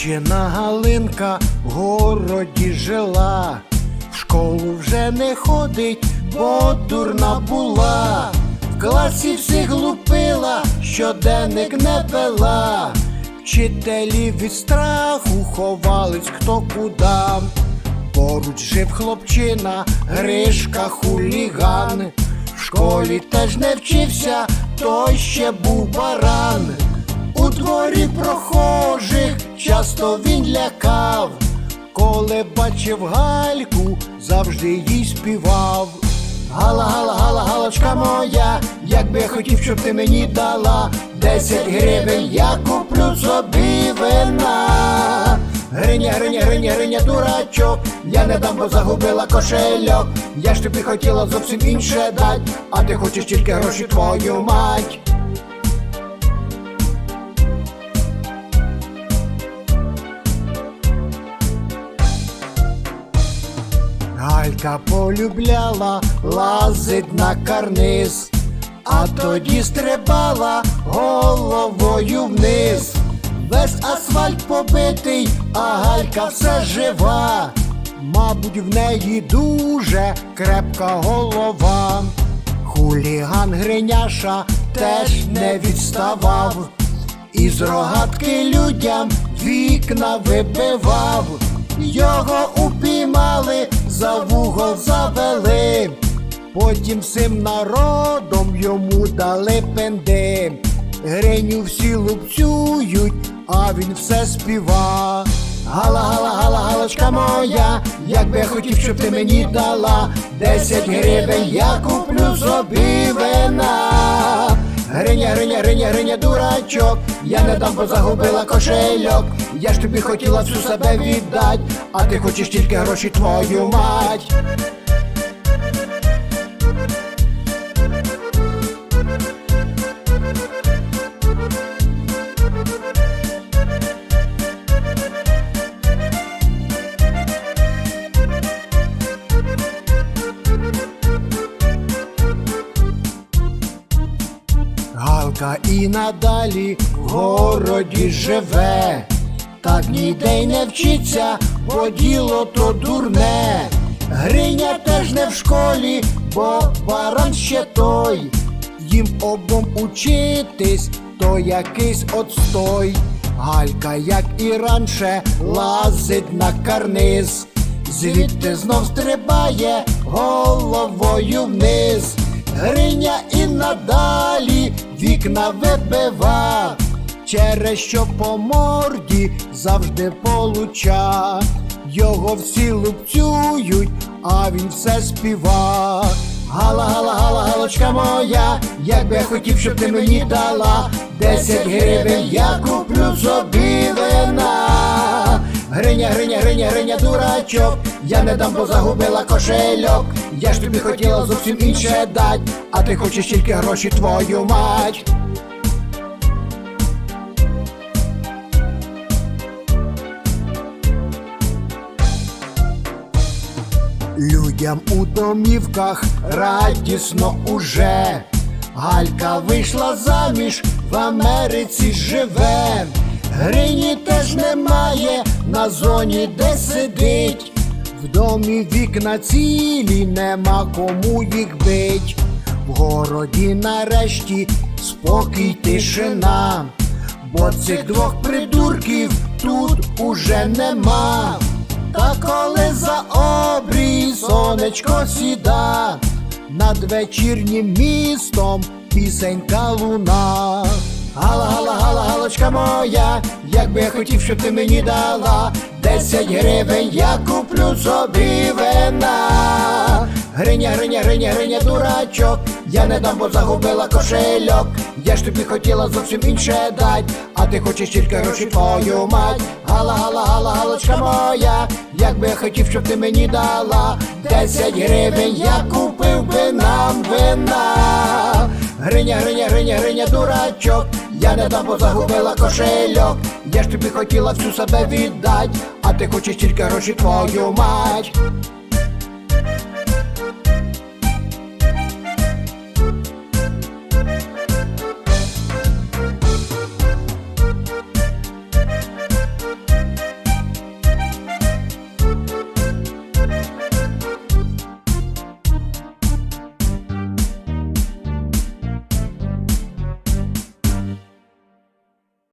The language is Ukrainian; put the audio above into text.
Дівчина Галинка в городі жила, в школу вже не ходить, бо дурна була. В класі всіх лупила, щоденник не пила. Вчителі від страху ховались хто куда. Поруч жив хлопчина, Гришка хуліган. В школі теж не вчився, той ще був баран. У дворі прохожих часто він лякав, коли бачив гальку, завжди їй співав. Гала, гала, гала, галочка моя, як би я хотів, щоб ти мені дала десять гривень, я куплю собі вина. Гриня, гриня, гриня, гриня, дурачок, я не дам, бо загубила кошельок. Я ж тобі хотіла зовсім інше дать, а ти хочеш тільки гроші твою мать. Галька полюбляла лазить на карниз, а тоді стрибала головою вниз. Весь асфальт побитий, а галька все жива. Мабуть, в неї дуже крепка голова. Хуліган Гриняша теж не відставав. Із рогатки людям вікна вибивав, його упіймали, за вугол завели, потім всім народом йому дали пенди. Гриню всі лупцюють, а він все співа. Гала, гала, гала, галочка моя, як би я хотів, щоб ти мені дала десять гривень, я куплю собі вина. Гриня, гриня, гриня, гриня, дурачок, я не дам, бо загубила кошельок. Я ж тобі хотіла всю себе віддать, а ти хочеш тільки гроші твою мать. І надалі в городі живе, так ніде й не вчиться, бо діло то дурне. Гриня теж не в школі, бо баран ще той. Їм обом учитись, то якийсь отстой. Галька, як і раніше, лазить на карниз, звідти знов стрибає головою вниз. Гриня і надалі вікна вибива, через що по морді завжди получа. Його всі лупцюють, а він все співа. Гала, гала, гала, галочка моя, як би я хотів, щоб ти мені дала десять гривень, я куплю собі вина. Гриня, гриня, гриня, гриня, дурачок, я не дам, бо загубила кошельок. Я ж тобі хотіла зовсім інше дать, а ти хочеш тільки гроші твою мать. Людям у домівках радісно уже. Галька вийшла заміж, в Америці живе. Грині теж немає на зоні, де сидить. В домі вікна цілі, нема кому їх бить. В городі нарешті спокій тишина, бо цих двох придурків тут уже нема. Та коли за обрій сонечко сіда, над вечірнім містом пісенька луна. Галочка моя, як би я хотів, щоб ти мені дала десять гривень, я куплю собі вина. Гриня, гриня, гриня, гриня, дурачок, я не дам, бо загубила кошельок. Я ж тобі хотіла зовсім інше дать, а ти хочеш тільки гроші твою мать. Гала, гала, гала, галочка моя, як би я хотів, щоб ти мені дала десять гривень, я купив би нам вина. Гриня, гриня, гриня, гриня, дурачок, я не дам, бо загубила кошельок. Я ж тобі хотіла всю себе віддать, а ти хочеш тільки гроші твою мать.